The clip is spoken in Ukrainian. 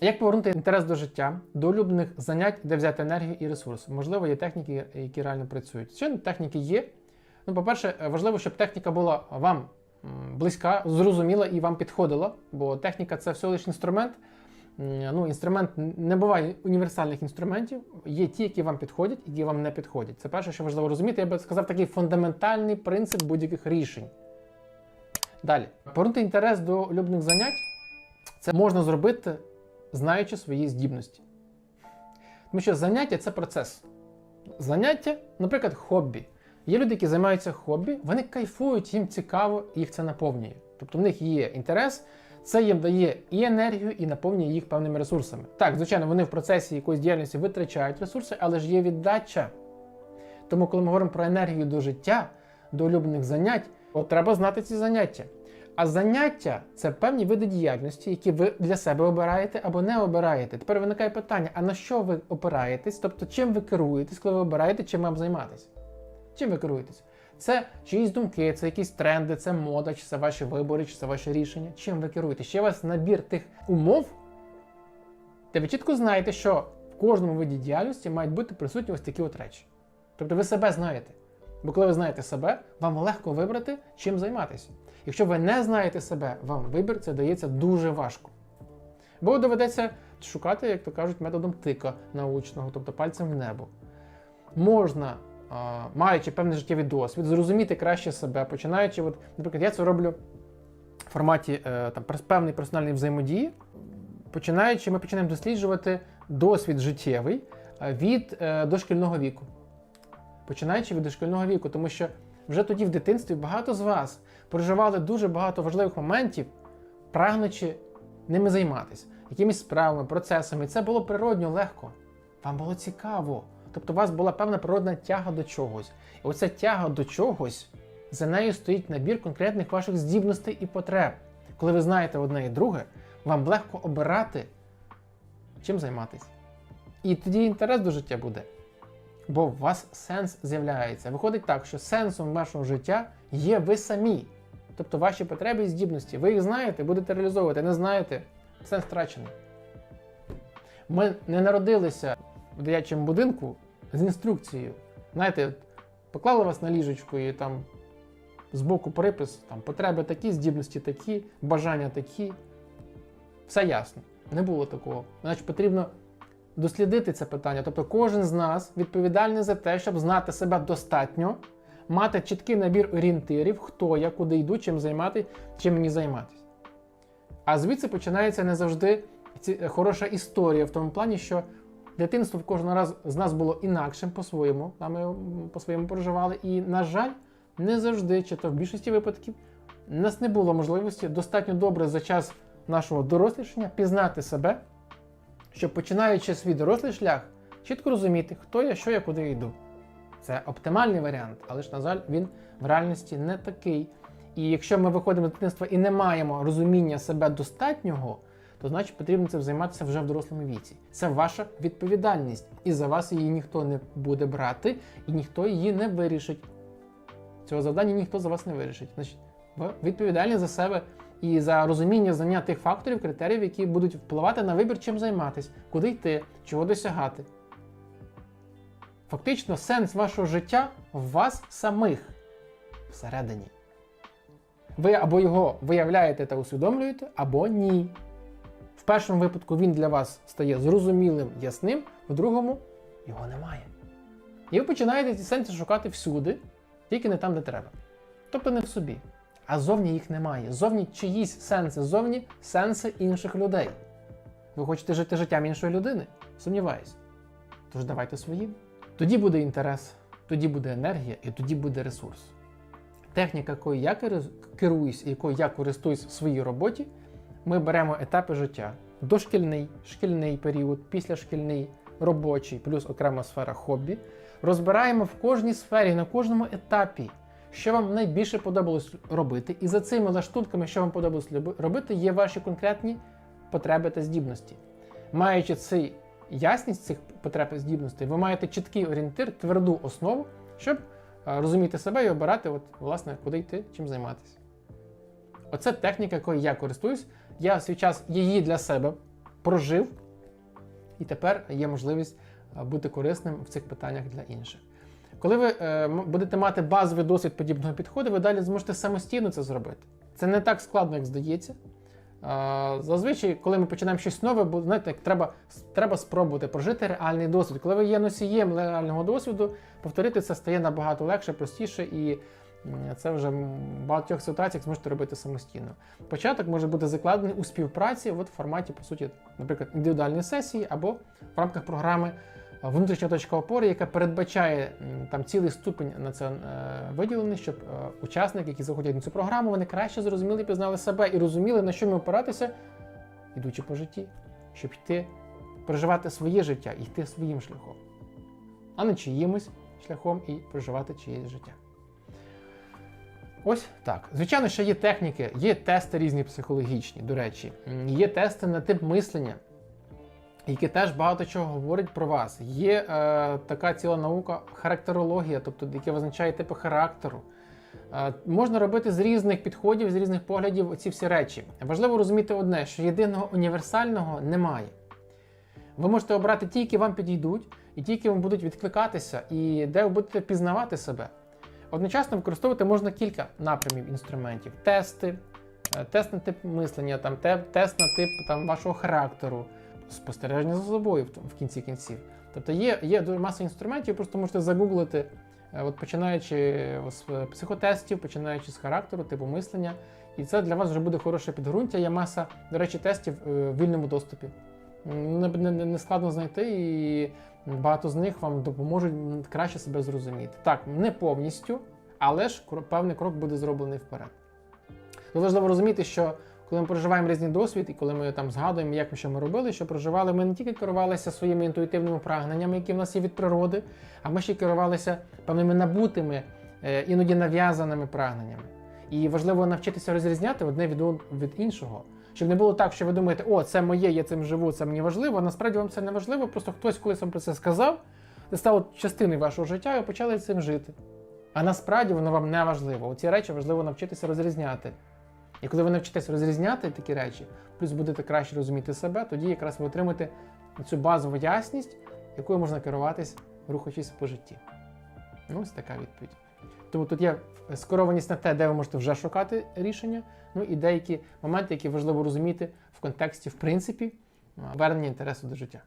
Як повернути інтерес до життя, до улюблених занять, де взяти енергію і ресурси? Можливо, є техніки, які реально працюють. Звичайно, техніки є. Ну, по-перше, важливо, щоб техніка була вам близька, зрозуміла і вам підходила, бо техніка це всього лише інструмент. Ну, інструмент не буває універсальних інструментів. Є ті, які вам підходять, які вам не підходять. Це перше, що важливо розуміти. Я би сказав, такий фундаментальний принцип будь-яких рішень. Далі, повернути інтерес до улюблених занять це можна зробити, знаючи свої здібності. Тому що заняття це процес. Заняття, наприклад, хобі. Є люди, які займаються хобі, вони кайфують, їм цікаво, їх це наповнює. Тобто в них є інтерес, це їм дає і енергію, і наповнює їх певними ресурсами. Так, звичайно, вони в процесі якоїсь діяльності витрачають ресурси, але ж є віддача. Тому, коли ми говоримо про енергію до життя, до улюблених занять, от треба знати ці заняття. А заняття це певні види діяльності, які ви для себе обираєте або не обираєте. Тепер виникає питання: а на що ви опираєтесь? Тобто, чим ви керуєтесь, коли ви обираєте, чим вам займатися? Чим ви керуєтесь? Це чиїсь думки, це якісь тренди, це мода, чи це ваші вибори, чи це ваші рішення. Чим ви керуєтесь? Ще у вас набір тих умов, де ви чітко знаєте, що в кожному виді діяльності мають бути присутні ось такі от речі. Тобто ви себе знаєте. Бо коли ви знаєте себе, вам легко вибрати, чим займатися. Якщо ви не знаєте себе, вам вибір це дається дуже важко. Бо доведеться шукати, як то кажуть, методом тика научного, тобто пальцем в небо. Можна, маючи певний життєвий досвід, зрозуміти краще себе, починаючи, от, наприклад, я це роблю в форматі е, там, певної персональної взаємодії. Починаючи, ми починаємо досліджувати досвід життєвий від е, дошкільного віку починаючи від дошкільного віку, тому що вже тоді в дитинстві багато з вас проживали дуже багато важливих моментів, прагнучи ними займатися, якимись справами, процесами. І це було природньо легко. Вам було цікаво. Тобто у вас була певна природна тяга до чогось. І оця тяга до чогось, за нею стоїть набір конкретних ваших здібностей і потреб. Коли ви знаєте одне і друге, вам легко обирати, чим займатися. І тоді інтерес до життя буде бо у вас сенс з'являється. Виходить так, що сенсом вашого життя є ви самі. Тобто ваші потреби і здібності. Ви їх знаєте, будете реалізовувати. Не знаєте, сенс втрачений. Ми не народилися в дитячому будинку з інструкцією. Знаєте, поклали вас на ліжечку і там збоку припис, там потреби такі, здібності такі, бажання такі. Все ясно. Не було такого. Значить, потрібно дослідити це питання. Тобто кожен з нас відповідальний за те, щоб знати себе достатньо, мати чіткий набір орієнтирів, хто я, куди йду, чим займати, чим мені займатися. А звідси починається не завжди ці- хороша історія в тому плані, що дитинство в кожного раз з нас було інакшим по-своєму, ми по-своєму проживали. І, на жаль, не завжди, чи то в більшості випадків, у нас не було можливості достатньо добре за час нашого дорослішання пізнати себе, щоб починаючи свій дорослий шлях, чітко розуміти, хто я, що я, куди йду. Це оптимальний варіант, але ж, на жаль, він в реальності не такий. І якщо ми виходимо з дитинства і не маємо розуміння себе достатнього, то значить потрібно цим займатися вже в дорослому віці. Це ваша відповідальність, і за вас її ніхто не буде брати, і ніхто її не вирішить. Цього завдання ніхто за вас не вирішить. Значить, ви відповідальні за себе і за розуміння знання тих факторів, критеріїв, які будуть впливати на вибір, чим займатися, куди йти, чого досягати. Фактично, сенс вашого життя в вас самих всередині. Ви або його виявляєте та усвідомлюєте, або ні. В першому випадку він для вас стає зрозумілим, ясним, в другому його немає. І ви починаєте ці сенси шукати всюди, тільки не там, де треба. Тобто не в собі. А зовні їх немає. Зовні чиїсь сенси, зовні сенси інших людей. Ви хочете жити життям іншої людини? Сумніваюсь. Тож давайте своїм. Тоді буде інтерес, тоді буде енергія і тоді буде ресурс. Техніка, якою я керуюсь і якою я користуюсь в своїй роботі, ми беремо етапи життя: дошкільний, шкільний період, післяшкільний, робочий, плюс окрема сфера хобі. Розбираємо в кожній сфері, на кожному етапі, що вам найбільше подобалось робити, і за цими лаштунками, що вам подобалось робити, є ваші конкретні потреби та здібності. Маючи цей ясність цих потреб і здібностей, ви маєте чіткий орієнтир, тверду основу, щоб е, розуміти себе і обирати, от, власне, куди йти, чим займатися. Оце техніка, якою я користуюсь. Я в свій час її для себе прожив, і тепер є можливість е, бути корисним в цих питаннях для інших. Коли ви е, будете мати базовий досвід подібного підходу, ви далі зможете самостійно це зробити. Це не так складно, як здається. Е, Зазвичай, коли ми починаємо щось нове, бо знаєте, треба, треба спробувати прожити реальний досвід. Коли ви є носієм реального досвіду, повторити це стає набагато легше, простіше, і це вже в багатьох ситуаціях зможете робити самостійно. Початок може бути закладений у співпраці, от в форматі, по суті, наприклад, індивідуальної сесії або в рамках програми внутрішня точка опори, яка передбачає там цілий ступень на це е, виділений, щоб е, учасники, які заходять на цю програму, вони краще зрозуміли, пізнали себе і розуміли, на що ми опиратися, ідучи по житті, щоб йти, проживати своє життя йти своїм шляхом, а не чиїмось шляхом і проживати чиєсь життя. Ось так. Звичайно, що є техніки, є тести різні психологічні, до речі, є тести на тип мислення, які теж багато чого говорять про вас. Є е, така ціла наука характерологія, тобто яке визначає типи характеру. Е, можна робити з різних підходів, з різних поглядів ці всі речі. Важливо розуміти одне, що єдиного універсального немає. Ви можете обрати ті, які вам підійдуть, і ті, які вам будуть відкликатися, і де ви будете пізнавати себе. Одночасно використовувати можна кілька напрямів інструментів: тести, е, тест на тип мислення, там, те- тест на тип там, вашого характеру, спостереження за собою в, кінці кінців. Тобто є, є дуже маса інструментів, просто можете загуглити, е, от починаючи з е, психотестів, починаючи з характеру, типу мислення. І це для вас вже буде хороше підґрунтя. Є маса, до речі, тестів е, в вільному доступі. Не, не, не складно знайти, і багато з них вам допоможуть краще себе зрозуміти. Так, не повністю, але ж певний крок буде зроблений вперед. Важливо розуміти, що коли ми проживаємо різний досвід, і коли ми там згадуємо, як ми що ми робили, що проживали, ми не тільки керувалися своїми інтуїтивними прагненнями, які в нас є від природи, а ми ще керувалися певними набутими, е, іноді нав'язаними прагненнями. І важливо навчитися розрізняти одне від, від іншого. Щоб не було так, що ви думаєте, о, це моє, я цим живу, це мені важливо. Насправді вам це не важливо, просто хтось колись вам про це сказав, це стало частиною вашого життя, і ви почали цим жити. А насправді воно вам не важливо. Оці речі важливо навчитися розрізняти. І коли ви навчитесь розрізняти такі речі, плюс будете краще розуміти себе, тоді якраз ви отримаєте цю базову ясність, якою можна керуватись, рухаючись по житті. Ну, ось така відповідь. Тому тут є скерованість на те, де ви можете вже шукати рішення, ну і деякі моменти, які важливо розуміти в контексті, в принципі, вернення інтересу до життя.